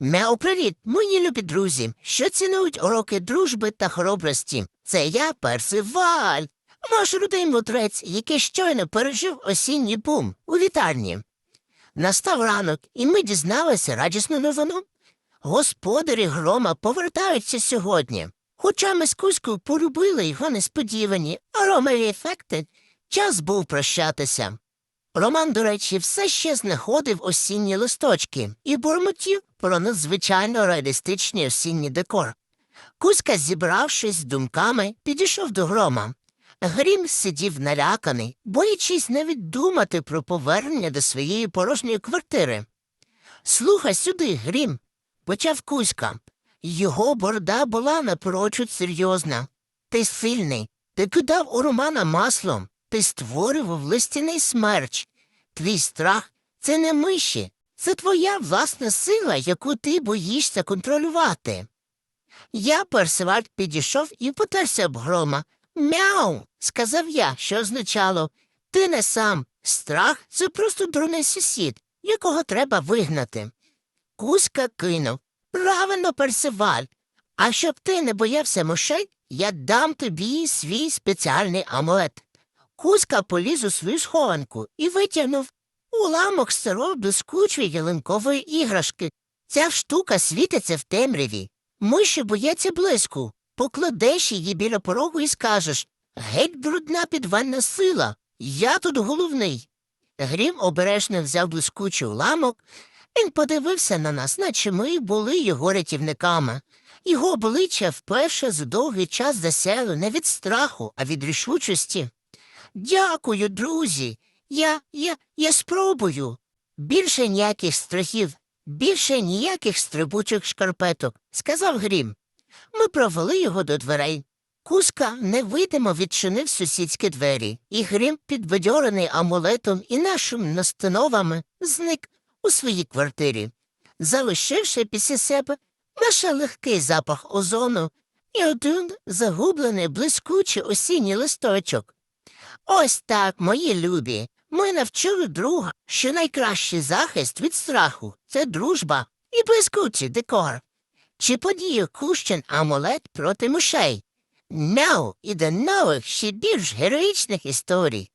Мяу, привіт, мої любі друзі, що цінують уроки дружби та хоробрості. Це я, Персиваль, ваш рудий мудрець, який щойно пережив осінній бум у вітальні. Настав ранок, і ми дізналися радісну новину. Господарі грома повертаються сьогодні. Хоча ми з Кузькою полюбили його несподівані аромові ефекти, час був прощатися. Роман, до речі, все ще знаходив осінні листочки і бурмотів про надзвичайно реалістичний осінній декор. Кузька, зібравшись з думками, підійшов до грома. Грім сидів наляканий, боячись навіть думати про повернення до своєї порожньої квартири. Слухай сюди, Грім, почав Кузька. Його борода була напрочуд серйозна. Ти сильний, ти кидав у Романа маслом, ти створював листяний смерч. Твій страх це не миші, це твоя власна сила, яку ти боїшся контролювати. Я, Персиваль, підійшов і потерся об грома. Мяу, сказав я, що означало ти не сам. Страх це просто дурний сусід, якого треба вигнати. Кузька кинув. Правильно, Персиваль. А щоб ти не боявся мишей, я дам тобі свій спеціальний амулет. Кузька поліз у свою схованку і витягнув уламок старої блискучої ялинкової іграшки. Ця штука світиться в темряві. Миші бояться блиску. Покладеш її біля порогу і скажеш Геть брудна підвальна сила. Я тут головний. Грім обережно взяв блискучий уламок. Він подивився на нас, наче ми були його рятівниками. Його обличчя вперше за довгий час засяло не від страху, а від рішучості. Дякую, друзі. Я, я, я спробую. Більше ніяких страхів, більше ніяких стрибучих шкарпеток, сказав Грім. Ми провели його до дверей. Кузка невидимо відчинив сусідські двері, і Грім, підбадьорений амулетом і нашими настановами, зник у своїй квартирі, залишивши після себе лише легкий запах озону і один загублений блискучий осінній листочок. Ось так, мої любі, ми навчили друга, що найкращий захист від страху це дружба і блискучий декор. Чи подіє Кущен амулет проти мишей? Мяу і до нових ще більш героїчних історій.